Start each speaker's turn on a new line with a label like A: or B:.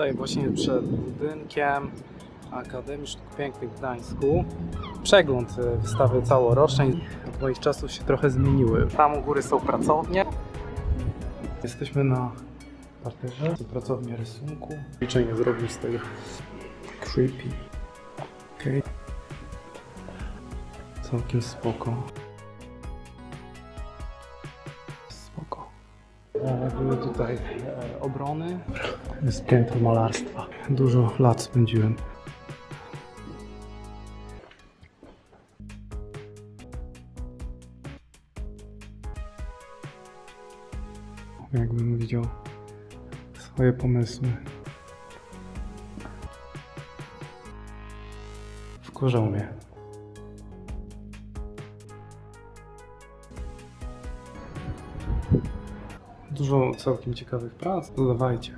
A: Tutaj właśnie przed budynkiem Akademii Sztuk Pięknych w Gdańsku. Przegląd e, wystawy całorocznej. Od moich czasów się trochę zmieniły. Tam u góry są pracownie. Jesteśmy na parterze. To pracownia rysunku. Liczenie zrobił z tego creepy. Okej. Całkiem spoko. Spoko. Były tutaj e, obrony. Jest piętro malarstwa. Dużo lat spędziłem. Jakbym widział swoje pomysły. Wkurzał mnie. Dużo całkiem ciekawych prac. Dodawajcie.